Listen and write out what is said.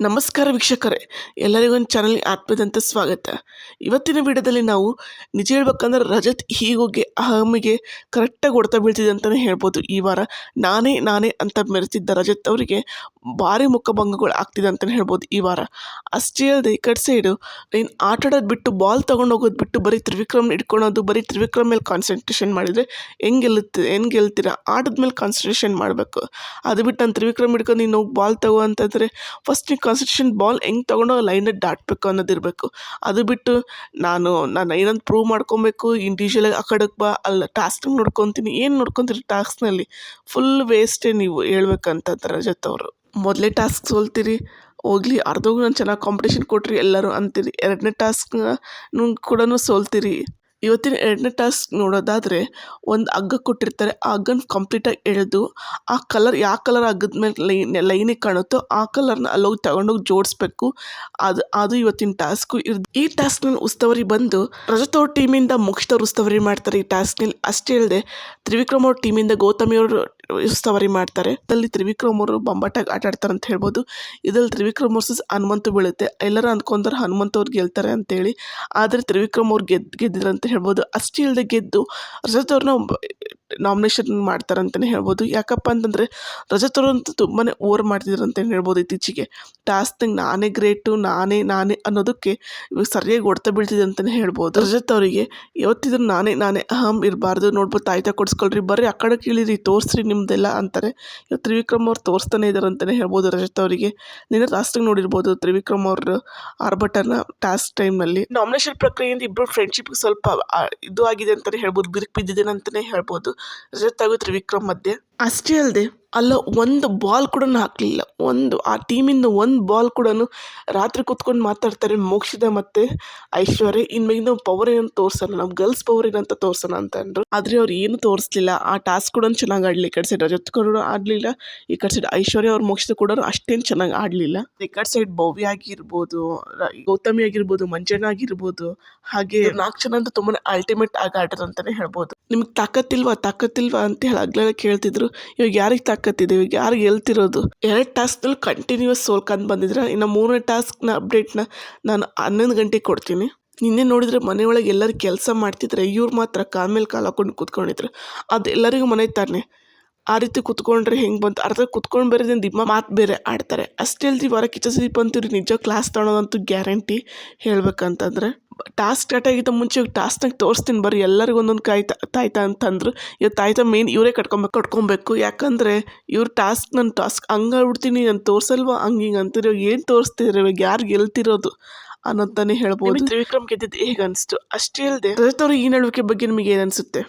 ನಮಸ್ಕಾರ ವೀಕ್ಷಕರೇ, ಎಲ್ಲರಿಗೂ ಒಂದು ಚಾನಲ್ಗೆ ಆತ್ಮದಂತ ಸ್ವಾಗತ. ಇವತ್ತಿನ ವಿಡಿಯೋದಲ್ಲಿ ನಾವು ನಿಜ ಹೇಳ್ಬೇಕಂದ್ರೆ ರಜತ್ ಹೀಗೋಗಿ ಅಹಮಿಗೆ ಕರೆಕ್ಟಾಗಿ ಹೊಡ್ತಾ ಬೀಳ್ತಿದೆ ಅಂತಲೇ ಹೇಳ್ಬೋದು. ಈ ವಾರ ನಾನೇ ನಾನೇ ಅಂತ ಮೆರೆತಿದ್ದ ರಜತ್ ಅವರಿಗೆ ಭಾರಿ ಮುಖಭಂಗಗಳು ಆಗ್ತಿದೆ ಅಂತಲೇ ಹೇಳ್ಬೋದು ಈ ವಾರ. ಅಷ್ಟೇ ಅಲ್ಲದೆ ಈ ಕಡೆ ಸೈಡು ನೀನು ಆಟ ಆಡೋದು ಬಿಟ್ಟು ಬಾಲ್ ತೊಗೊಂಡು ಹೋಗೋದು ಬಿಟ್ಟು ಬರೀ ತ್ರಿವಿಕ್ರಮ್ ಇಟ್ಕೊಳೋದು ಬರೀ ತ್ರಿವಿಕ್ರಮ್ ಮೇಲೆ ಕಾನ್ಸಂಟ್ರೇಷನ್ ಮಾಡಿದರೆ ಹೆಂಗೆ ಗೆಲ್ಲುತ್ತೆ, ಹೆಂಗೆ ಗೆಲ್ತೀರಾ? ಆಟದ ಮೇಲೆ ಕಾನ್ಸಂಟ್ರೇಷನ್ ಮಾಡಬೇಕು. ಅದು ಬಿಟ್ಟು ನಾನು ತ್ರಿವಿಕ್ರಮ್ ಹಿಡ್ಕೊಂಡು ನೀನು ಹೋಗಿ ಬಾಲ್ ತಗೋ ಅಂತಂದರೆ ಫಸ್ಟ್ ಕಾನ್ಸಂಟ್ರೇಷನ್ ಬಾಲ್ ಹೆಂಗೆ ತೊಗೊಂಡು ಲೈನ ದಾಟಬೇಕು ಅನ್ನೋದಿರಬೇಕು ಅದು ಬಿಟ್ಟು ನಾನು ನಾನು ಏನಂತ ಪ್ರೂವ್ ಮಾಡ್ಕೊಬೇಕು ಇಂಡಿವಿಜುವಲಾಗಿ ಆ ಕಡೆಗೆ ಬಾ, ಅಲ್ಲ ಟಾಸ್ಕ್ ನೋಡ್ಕೊತೀನಿ, ಏನು ನೋಡ್ಕೊತೀರಿ ಟಾಸ್ಕ್ನಲ್ಲಿ ಫುಲ್ ವೇಸ್ಟೇ ನೀವು ಹೇಳ್ಬೇಕಂತಂದ್ರೆ ರಜತ್ ಅವರು ಮೊದಲೇ ಟಾಸ್ಕ್ ಸೋಲ್ತೀರಿ, ಹೋಗ್ಲಿ ಅರ್ಧೋಗು ನಾನು ಚೆನ್ನಾಗಿ ಕಾಂಪಿಟೇಷನ್ ಕೊಟ್ರಿ ಎಲ್ಲರೂ ಅಂತೀರಿ, ಎರಡನೇ ಟಾಸ್ಕ್ನ ಕೂಡ ಸೋಲ್ತೀರಿ. ಇವತ್ತಿನ ಎರಡನೇ ಟಾಸ್ಕ್ ನೋಡೋದಾದರೆ ಒಂದು ಹಗ್ಗ ಕೊಟ್ಟಿರ್ತಾರೆ. ಆ ಹಗ್ಗನ ಕಂಪ್ಲೀಟಾಗಿ ಎಳೆದು ಆ ಕಲರ್ ಯಾವ ಕಲರ್ ಹಗ್ಗದ ಮೇಲೆ ಲೈನ್ ಲೈನಿಗೆ ಕಾಣುತ್ತೋ ಆ ಕಲರ್ನ ಅಲ್ಲೋಗಿ ತಗೊಂಡೋಗಿ ಜೋಡಿಸ್ಬೇಕು. ಅದು ಅದು ಇವತ್ತಿನ ಟಾಸ್ಕು ಇರ್ ಈ ಟಾಸ್ಕ್ನಲ್ಲಿ ಉಸ್ತುವಾರಿ ಬಂದು ರಜತವ್ರ ಟೀಮಿಂದ ಮುಗಿಸಿದವ್ರು ಉಸ್ತುವಾರಿ ಮಾಡ್ತಾರೆ ಈ ಟಾಸ್ಕ್ನಲ್ಲಿ ಅಷ್ಟೇ ಅಲ್ಲದೆ ತ್ರಿವಿಕ್ರಮ್ ಅವ್ರ ಟೀಮಿಂದ ಗೌತಮಿ ಅವರು ಉಸ್ತುವಾರಿ ಮಾಡ್ತಾರೆ. ಅಲ್ಲಿ ತ್ರಿವಿಕ್ರಮ್ ಅವರು ಬೊಂಬಾಟಾಗಿ ಆಟ ಆಡ್ತಾರೆ ಅಂತ ಹೇಳ್ಬೋದು. ಇದರಲ್ಲಿ ತ್ರಿವಿಕ್ರಮ್ ವರ್ಸಸ್ ಹನುಮಂತು ಬೀಳುತ್ತೆ. ಎಲ್ಲರೂ ಅಂದ್ಕೊಂಡ್ರೆ ಹನುಮಂತ ಅವ್ರು ಗೆಲ್ತಾರೆ ಅಂತೇಳಿ ಆದರೆ ತ್ರಿವಿಕ್ರಮ್ ಅವ್ರು ಗೆದ್ದು ಗೆದ್ದಿದ್ರು ಅಂತ ಹೇಳ್ಬೋದು. ಅಷ್ಟೇ ಇಲ್ಲದೆ ಗೆದ್ದು ರಜತ್ ಅವ್ರನ್ನ ನಾಮಿನೇಷನ್ ಮಾಡ್ತಾರೆ ಅಂತಲೇ ಹೇಳ್ಬೋದು. ಯಾಕಪ್ಪ ಅಂತಂದರೆ ರಜತ್ ಅವರಂತೂ ತುಂಬಾ ಓವರ್ ಮಾಡ್ತಿದ್ರು ಅಂತಲೇ ಹೇಳ್ಬೋದು ಇತ್ತೀಚೆಗೆ. ಟಾಸ್ಕ್ನಾಗ ನಾನೇ ಗ್ರೇಟು ನಾನೇ ನಾನೇ ಅನ್ನೋದಕ್ಕೆ ಇವಾಗ ಸರಿಯಾಗಿ ಹೊಡ್ತಾ ಬೀಳ್ತಿದೆ ಅಂತಲೇ ಹೇಳ್ಬೋದು. ರಜತ್ ಅವರಿಗೆ ಯಾವತ್ತಿದ್ರು ನಾನೇ ನಾನೇ ಅಹಂ ಇರಬಾರ್ದು. ನೋಡ್ಬೋದು ತಾಯ್ತಾ ಕೊಡಿಸ್ಕೊಳ್ರಿ, ಬರ್ರಿ, ಆ ಕಡೆ ಕೀಳಿರಿ, ತೋರಿಸ್ರಿ ನಿಮ್ಮದೆಲ್ಲ ಅಂತಾರೆ. ಇವಾಗ ತ್ರಿವಿಕ್ರಮ್ ಅವ್ರು ತೋರಿಸ್ತಾನೆ ಇದ್ದಾರೆ ಅಂತಲೇ ಹೇಳ್ಬೋದು ರಜತ್ ಅವರಿಗೆ ನಿನ್ನೆ ಲಾಸ್ಟಿಗೆ ನೋಡಿರ್ಬೋದು ತ್ರಿವಿಕ್ರಮ್ ಅವರು ಆರ್ಭಟನ ಟಾಸ್ಕ್ ಟೈಮಲ್ಲಿ ನಾಮಿನೇಷನ್ ಪ್ರಕ್ರಿಯೆಯಿಂದ ಇಬ್ಬರು ಫ್ರೆಂಡ್ಶಿಪ್ಗೆ ಸ್ವಲ್ಪ ಇದು ಆಗಿದೆ ಅಂತಲೇ ಹೇಳ್ಬೋದು, ಬಿರುಕು ಬಿದ್ದಿದೆ ಅಂತಲೇ ಹೇಳ್ಬೋದು. ರಜತ್ ಹಾಗೂ ತ್ರಿವಿಕ್ರಮ್ ಮಧ್ಯೆ ಅಷ್ಟೇ ಅಲ್ಲದೆ ಅಲ್ಲ ಒಂದು ಬಾಲ್ ಕೂಡ ಹಾಕಲಿಲ್ಲ. ಒಂದು, ಆ ಟೀಮಿಂದ ಒಂದು ಬಾಲ್ ಕೂಡ ರಾತ್ರಿ ಕೂತ್ಕೊಂಡು ಮಾತಾಡ್ತಾರೆ ಮೋಕ್ಷಿತ ಮತ್ತು ಐಶ್ವರ್ಯ. ಇನ್ಮೇಗಿನ ಪವರ್ ಏನಂತ ತೋರಿಸಲ್ಲ. ನಮ್ಮ ಗರ್ಲ್ಸ್ ಪವರ್ ಏನಂತ ತೋರ್ಸೋಣ ಅಂತ ಅಂದರು. ಆದರೆ ಅವ್ರು ಏನು ತೋರಿಸ್ಲಿಲ್ಲ. ಆ ಟಾಸ್ಕ್ ಕೂಡ ಚೆನ್ನಾಗಿ ಆಡಲಿ. ಈ ಕಡೆ ಸೈಡ್ ರಜತ್ ಕೂಡ ಆಡಲಿಲ್ಲ. ಈ ಕಡೆ ಸೈಡ್ ಐಶ್ವರ್ಯ ಅವ್ರ ಮೋಕ್ಷಿತ ಕೂಡ ಅಷ್ಟೇನು ಚೆನ್ನಾಗಿ ಆಡಲಿಲ್ಲ. ಈ ಕಡೆ ಸೈಡ್ ಭವ್ಯ ಆಗಿರ್ಬೋದು ಗೌತಮಿ ಆಗಿರ್ಬೋದು, ಮಂಜಣ್ಣ ಆಗಿರ್ಬೋದು, ಹಾಗೆ ನಾಲ್ಕು ಜನ ಅಂತೂ ತುಂಬಾ ಅಲ್ಟಿಮೇಟ್ ಆಗಿ ಆಡ್ತಾರೆ ಅಂತಲೇ ಹೇಳ್ಬೋದು. ನಿಮ್ಗೆ ತಾಕತ್ತಿಲ್ವಾ ತಾಕತ್ತಿಲ್ವಾ ಅಂತ ಹೇಳಿ ಅಗ್ಲೆಲ್ಲ ಕೇಳ್ತಿದ್ರು. ಇವಾಗ ಯಾರಿಗೆ ತಾಕತ್ತಿದೆ? ಇವಾಗ ಯಾರಿಗೆ ಗೆಲ್ತಿರೋದು ಎರಡು ಟಾಸ್ಕ್ನಲ್ಲಿ ಕಂಟಿನ್ಯೂಸ್ ಸೋಲ್ಕೊಂಡು ಬಂದಿದ್ರೆ ಇನ್ನು ಮೂರನೇ ಟಾಸ್ಕ್ನ ಅಪ್ಡೇಟ್ನ ನಾನು ಹನ್ನೊಂದು ಗಂಟೆಗೆ ಕೊಡ್ತೀನಿ. ನಿನ್ನೆ ನೋಡಿದ್ರೆ ಮನೆಯೊಳಗೆ ಎಲ್ಲರೂ ಕೆಲಸ ಮಾಡ್ತಿದ್ರೆ, ಇವ್ರು ಮಾತ್ರ ಕಾಲ ಮೇಲೆ ಕಾಲು ಹಾಕೊಂಡು ಕೂತ್ಕೊಂಡಿದ್ರು. ಅದು ಎಲ್ಲರಿಗೂ ಮನೆ ತಾನೆ ಆ ರೀತಿ ಕುತ್ಕೊಂಡ್ರೆ ಹೆಂಗೆ ಬಂತು? ಅರ್ಧ ಕುತ್ಕೊಂಡು ಬೇರೆ ದಿಮ್ಮ ಮಾತು ಬೇರೆ ಆಡ್ತಾರೆ. ಅಷ್ಟೇ ಅಲ್ದಿ ವಾರ ಕಿಚ್ಚ ಸುದೀಪ್ ನಿಜ ಕ್ಲಾಸ್ ತಗೊಳೋದಂತೂ ಗ್ಯಾರಂಟಿ ಹೇಳ್ಬೇಕಂತಂದ್ರೆ. ಟಾಸ್ಕ್ ಸ್ಟಾರ್ಟ್ ಆಗಿದ್ದ ಮುಂಚೆ ಟಾಸ್ಕ್ನಾಗ ತೋರಿಸ್ತೀನಿ ಬರ್ರಿ, ಎಲ್ಲರಿಗೂ ಒಂದೊಂದು ಕಾಯಿ ತಾಯ್ತಾ ಅಂತಂದ್ರು. ಇವತ್ತು ತಾಯ್ತಾ ಮೇನ್ ಇವರೇ ಕಟ್ಕೊಬೇಕು ಕಟ್ಕೊಬೇಕು. ಯಾಕಂದರೆ ಇವ್ರ ಟಾಸ್ಕ್ ನನ್ನ ಟಾಸ್ಕ್ ಹಂಗಾಗ್ಬಿಡ್ತೀನಿ ನಾನು ತೋರಿಸಲ್ವ? ಹಂಗೆ ಹಿಂಗೆ ಅಂತೀರಿ ಇವಾಗ ಏನು ತೋರಿಸ್ತಿದ್ರೆ ಇವಾಗ ಯಾರು ಗೆಲ್ತಿರೋದು ಅನ್ನೋದನ್ನೇ ಹೇಳ್ಬೋದು. ತ್ರಿವಿಕ್ರಮ್ ಗೆದ್ದಿದ್ದು ಹೇಗೆ ಅನಿಸ್ತು? ಅಷ್ಟೇ ಅಲ್ಲದೆ ರಜತ್ ತರ ಈ ಹೇಳುವಿಕೆ ಬಗ್ಗೆ ನಿಮಗೆ ಏನು ಅನಿಸುತ್ತೆ?